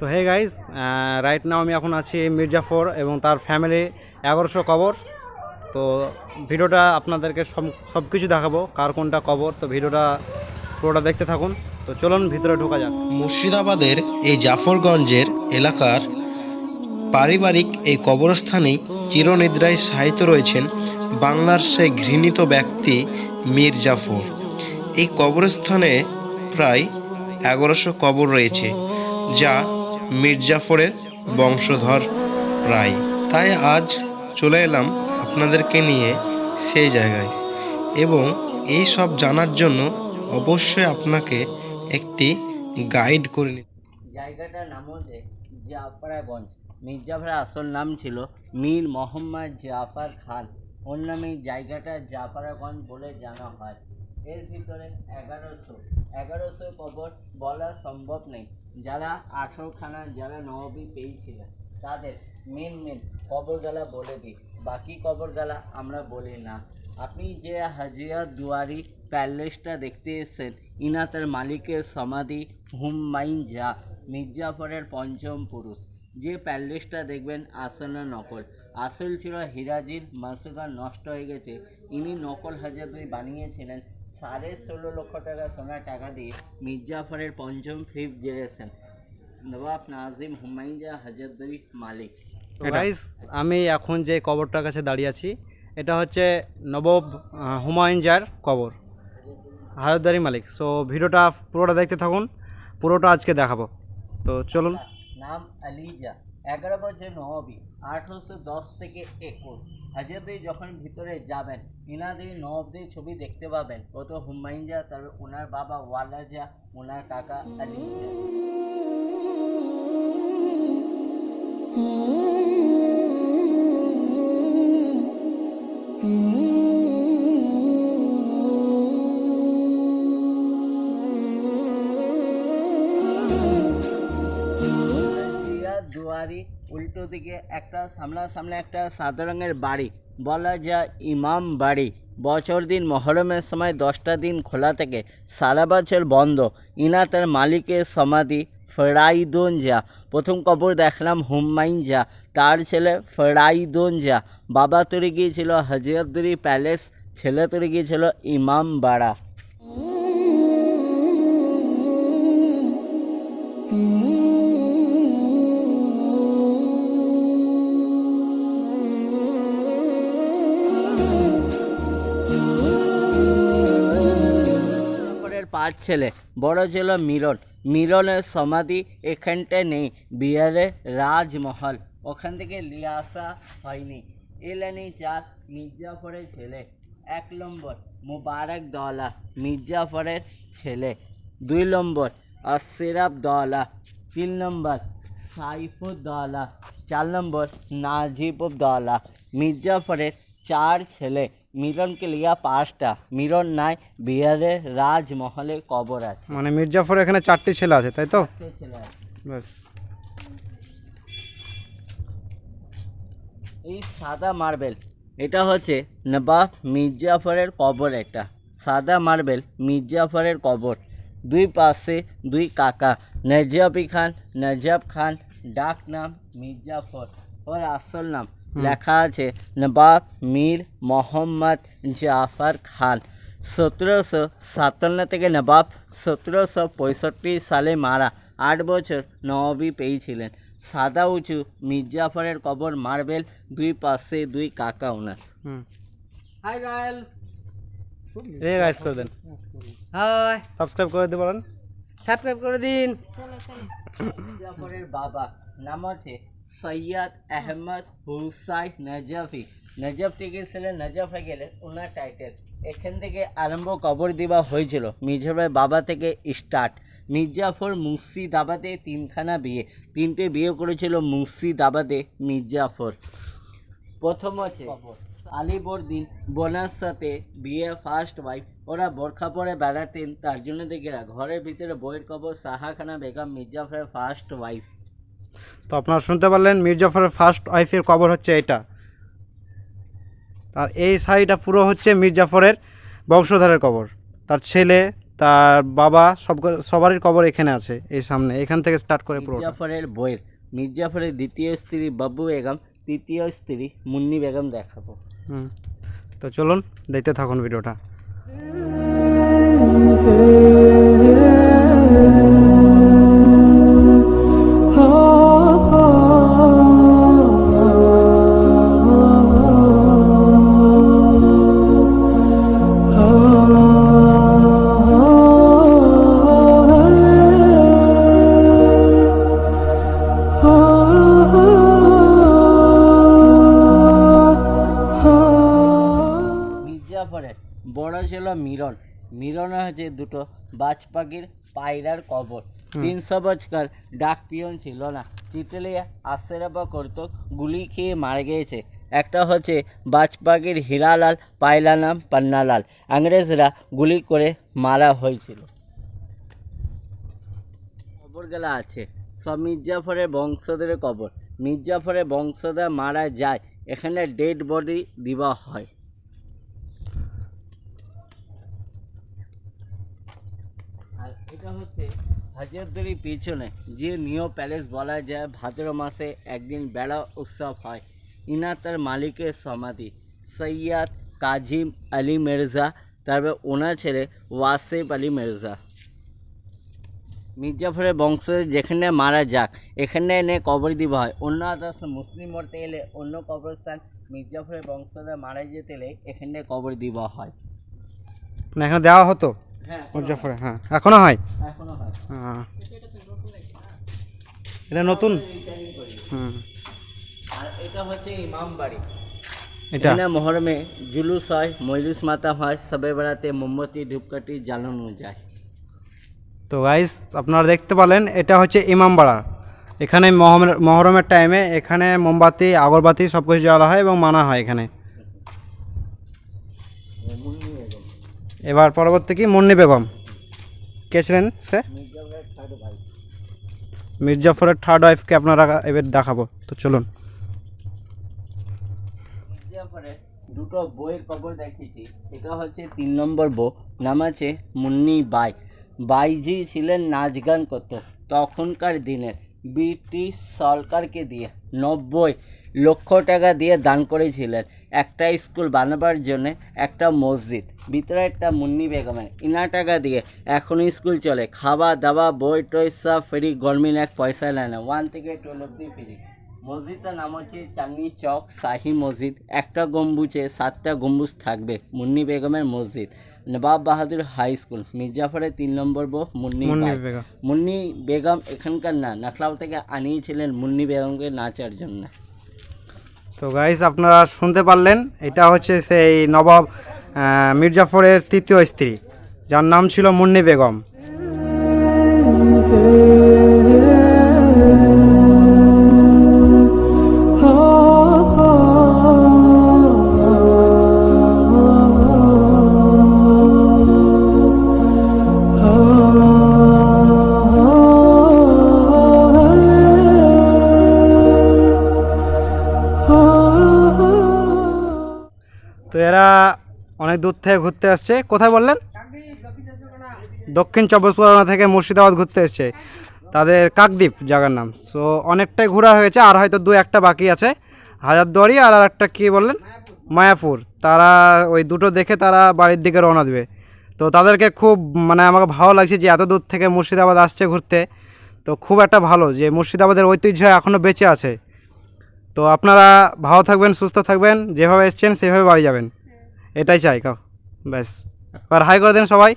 তো hey guys right now আমি এখন আছি মির্জাফর এবং তার ফ্যামিলি এগারোশো কবর। তো ভিডিওটা আপনাদেরকে সব কিছু দেখাবো, কার কোনটা কবর, তো ভিডিওটা পুরোটা দেখতে থাকুন। তো চলুন ভিতরে ঢোকা যাক। মুর্শিদাবাদের এই জাফরগঞ্জের এলাকার পারিবারিক এই কবরস্থানেই চিরনিদ্রায় সাহিত্য রয়েছেন বাংলার সেই ঘৃণিত ব্যক্তি মীর জাফর এই কবরস্থানে প্রায় এগারোশো কবর রয়েছে, যা মীর জাফরের বংশধর প্রায় তাই আজ চলে এলাম আপনাদেরকে নিয়ে সেই জায়গায়। এবং এই সব জানার জন্য অবশ্যই আপনাকে একটি গাইড করে নিতে জায়গাটার নাম হচ্ছে জাফরাগঞ্জ মির্জাফরের আসল নাম ছিল মীর মোহাম্মদ জাফর খান। ওর নামে জায়গাটা জাফরাগঞ্জ বলে জানা হয়। এর ভিতরে এগারোশো। এগারোশো কবর বলা সম্ভব নেই। যারা আঠেরোখানা, যারা নবী পেয়েছিলেন, তাদের মেন মেন কবরগালা বলে দিই। বাকি কবরগালা আমরা বলি না। আপনি যে হাজিয়া দুয়ারি প্যালেসটা দেখতে এসেছেন ইনা তার মালিকের সমাধি হুমায়ুন যা মির্জাফরের পঞ্চম পুরুষ। যে প্যালেসটা দেখবেন আসল নকল। আসল ছিল হিরাজির মাসুকা নষ্ট হয়ে গেছে। ইনি নকল হাজারদুই বানিয়েছিলেন। সাড়ে ষোলো লক্ষ টাকা সোনার টাকা দিয়ে মির্জাফরের পঞ্চম ফিফথ জেনারেশন নবাব নাজিম হুমায়ুন জা হাজারদুই মালিক। তো গাইজ আমি এখন যে কবরটার কাছে দাঁড়িয়ে আছি এটা হচ্ছে নবব হুমায়ুন জার কবর হাজারদারি মালিক। সো ভিডিওটা পুরোটা দেখতে থাকুন পুরোটা আজকে দেখাবো। তো চলুন। নাম আলিজা। এগারো বছর নবী আঠারোশো দশ থেকে একুশ। হাজারদের যখন ভিতরে যাবেন, ইনাদের নবদের ছবি দেখতে পাবেন। ও তো হুমায়ুন জা তারপর ওনার বাবা ওয়ালাজা ওনার কাকা আলিজা জিয়া দুয়ারি উল্টো দিকে একটা সামনা সামনে একটা সাদা রঙের বাড়ি। বলা যায় ইমাম বাড়ি। বছর দিন মহরমের সময় দশটা দিন খোলা থেকে সারা বছর বন্ধ। ইনা তার মালিকের সমাধি ফেরাইদোন যা প্রথম কবর দেখলাম হুমায়ুন যা তার ছেলে ফেরাইদোন যা বাবা তৈরি গিয়েছিল হজরতদুরি প্যালেস, ছেলে তৈরি গিয়েছিল ইমাম পাঁচ ছেলে। বড় ছিল মিলন মিলনের সমাধি এখানটায় নেই। বিহারে রাজমহল। ওখান থেকে নিয়ে আসা হয়নি। এলেনি চার মির্জাফরের ছেলে। এক নম্বর মুবারক দলা, মির্জাফরের ছেলে। দুই নম্বর আশিরাফ দলা। তিন নম্বর সাইফুদ্দৌলা চার নম্বর নাজিবুদ্দৌলা মির্জাফরের চার ছেলে। মিলনকে লিয়া পাঁচটা। মিলন নাই বিহারের রাজমহলে কবর আছে। মানে মির্জাফর এখানে চারটি ছেলে আছে তাই তো? ছেলে আছে। ব্যাস। এই সাদা মার্বেল এটা হচ্ছে নবাব মির্জাফরের কবর এটা সাদা মার্বেল মির্জাফরের কবর। দুই পাশে দুই কাকা নজাবি খান নজাব খান ডাক নাম মির্জাফর। ওর আসল নাম লেখা আছে নবাব মীর মোহাম্মদ জাফর খান। সতেরোশো সাতান্ন থেকে নবাব সতেরোশো পঁয়ষট্টি সালে মারা আট বছর নবাবি পেয়েছিলেন। সাদা উঁচু মির্জাফরের কবর মার্বেল দুই পাশে দুই কাকা ওনার। হাই গার্লস এ গাইস করে দেন। হাই সাবস্ক্রাইব করে দিতে পারেন সাবস্ক্রাইব করে দিন। মির্জাফরের বাবা নাম আছে সৈয়দ আহমদ হুসাইন নজফি। নজফ থেকে ছিলেন নজফ হয়ে গেলেন ওনার টাইটেল এখান থেকে আরম্ভ কবর দেওয়া হয়েছিল। মির্জাফরের বাবা থেকে স্টার্ট মির্জাফর মুর্শিদাবাদে তিনখানা বিয়ে। তিনটে বিয়ে করেছিল মুর্শিদাবাদে মির্জাফর। প্রথম হচ্ছে আলিবর্দিন বোনার সাথে বিয়ে ফার্স্ট ওয়াইফ ওরা বোরখা পরে বেড়াতেন তার জন্য দেখেরা ঘরের ভিতরে বইয়ের কবর সাহাখানা বেগম মির্জাফরের ফার্স্ট ওয়াইফ তো আপনারা শুনতে পারলেন মির্জাফরের ফার্স্ট ওয়াইফের কবর হচ্ছে এটা। আর এই সাইডটা পুরো হচ্ছে মির্জাফরের বংশধরের কবর। তার ছেলে তার বাবা সব সবারই কবর এখানে আছে এই সামনে। এখান থেকে স্টার্ট করে পুরো মির্জাফরের বইয়ের মির্জাফরের দ্বিতীয় স্ত্রী বাবু বেগম তৃতীয় স্ত্রী মুন্নি বেগম দেখাবো। হুম। তো চলুন দেখতে থাকুন ভিডিওটা। বাজ পাখির পায়রার কবর। তিনশো বছর ডাক পিয়ন ছিল না। চিটলিয়ে আশ্রয় করত গুলি খেয়ে মারা গিয়েছে। একটা হচ্ছে বাজ পাখির হীরালাল পায়লা নাম পান্নালাল। ইংরেজরা গুলি করে মারা হয়েছিল। কবরগুলো আছে। সব মির্জাফরের বংশধরের কবর। মির্জাফরের বংশধর মারা যায়। এখানে ডেড বডি দেওয়া হয় আর এটা হচ্ছে হাজারদুয়ারির পিছনে যে নিও প্যালেস বলা যায়, ভাদ্র মাসে একদিন বেড়া উৎসব হয়। ইনা তার মালিকের সমাধি। সৈয়াদ কাজিম আলী মির্জা, তারপর ওনার ছেলে ওয়াসিফ আলী মির্জা। মির্জাফরের বংশ যেখানে মারা যাক, এখানে এনে কবর দিব হয়। অন্য আদার্স মুসলিম মরতে এলে অন্য কবরস্থান মির্জাফরের বংশধর মারা যেতে এলে এখানে কবর দিব হয়। মানে এখানে দেওয়া হতো? হ্যাঁ মির্জাফরে হ্যাঁ। এখনও হয়? এখনও হয়। এটা নতুন? হুম। এটা হচ্ছে ইমাম বাড়ি। এটা? এখানে মহরমে জুলুস হয় মজলিস মাতাম হয় সবে বেড়াতে মোমবাতি ধূপকাঠি জ্বালানো যায়। তো গাইস আপনারা দেখতে পারলেন এটা হচ্ছে ইমামবাড়া এখানে মহরমের মহরমের টাইমে এখানে মোমবাতি আগরবাতি সব কিছু জ্বালা হয় এবং মানা হয় এখানে। এবার পরবর্তী কি? মুন্নি বেগম। কে ছিলেন সে? মির্জাফরের থার্ড ওয়াইফকে আপনারা এবার দেখাবো। তো চলুন। দুটো বইয়ের কবর দেখেছি। এটা হচ্ছে তিন নম্বর বউ নাম আছে মুন্নি বাই। বাইজি ছিলেন নাচ গান করতো তখনকার দিনের ব্রিটিশ সরকারকে দিয়ে। নব্বই লক্ষ টাকা দিয়ে দান করেছিলেন। একটা স্কুল বানাবার জন্য একটা মসজিদ, ভিতরে একটা মুন্নি বেগমের। ইনা টাকা দিয়ে এখনও স্কুল চলে। খাওয়া, দাওয়া, বই, টই, সব ফ্রি গভর্নমেন্ট এক পয়সা নেয় না। ওয়ান থেকে টুয়েলভ অব্দি ফ্রি। মসজিদটার নাম হচ্ছে চাঁদনি চক শাহি মসজিদ। একটা গম্বুজে সাতটা গম্বুজ থাকবে মুন্নি বেগমের মসজিদ। নবাব বাহাদুর হাই স্কুল মির্জাফরের তিন নম্বর বো মুন্নি মুন্নি বেগম। মুন্নি বেগম এখানকার না নাখলাও থেকে আনিয়েছিলেন মুন্নি বেগমকে নাচার জন্য। তো গাইস আপনারা শুনতে পারলেন এটা হচ্ছে সেই নবাব মির্জাফরের তৃতীয় স্ত্রী যার নাম ছিল মুন্নি বেগম। তো এরা অনেক দূর থেকে ঘুরতে আসছে। কোথায় বললেন? দক্ষিণ চব্বিশ পরগনা থেকে মুর্শিদাবাদ ঘুরতে এসছে। তাদের কাকদ্বীপ জায়গার নাম। সো অনেকটাই ঘোরা হয়েছে আর হয়তো দু একটা বাকি আছে। হাজারদুয়ারি আর একটা কী বললেন? মায়াপুর। তারা ওই দুটো দেখে তারা বাড়ির দিকে রওনা দেবে। তো তাদেরকে খুব মানে আমাকে ভালো লাগছে যে এত দূর থেকে মুর্শিদাবাদ আসছে ঘুরতে। তো খুব একটা ভালো যে মুর্শিদাবাদের ঐতিহ্য এখনও বেঁচে আছে। তো আপনারা ভালো থাকবেন, সুস্থ থাকবেন, যেভাবে এসছেন সেভাবে বাড়ি যাবেন। এটাই চাই কাউ ব্যাস। এবার হাই করে দেন সবাই।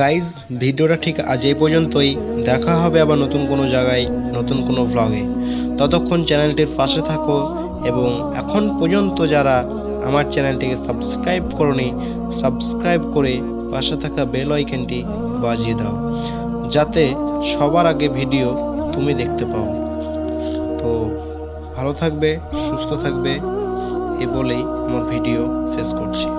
গাইজ ভিডিওটা ঠিক আজ এই পর্যন্তই। দেখা হবে আবার নতুন কোনো জায়গায়, নতুন কোনো ভ্লগে ততক্ষণ চ্যানেলটির পাশে থাকো এবং এখন পর্যন্ত যারা আমার চ্যানেলটিকে সাবস্ক্রাইব করনি সাবস্ক্রাইব করে পাশে থাকা বেল আইকনটি বাজিয়ে দাও, যাতে সবার আগে ভিডিও তুমি দেখতে পাও। তো ভালো থাকবে, সুস্থ থাকবে, এ বলেই আমার ভিডিও শেষ করছি।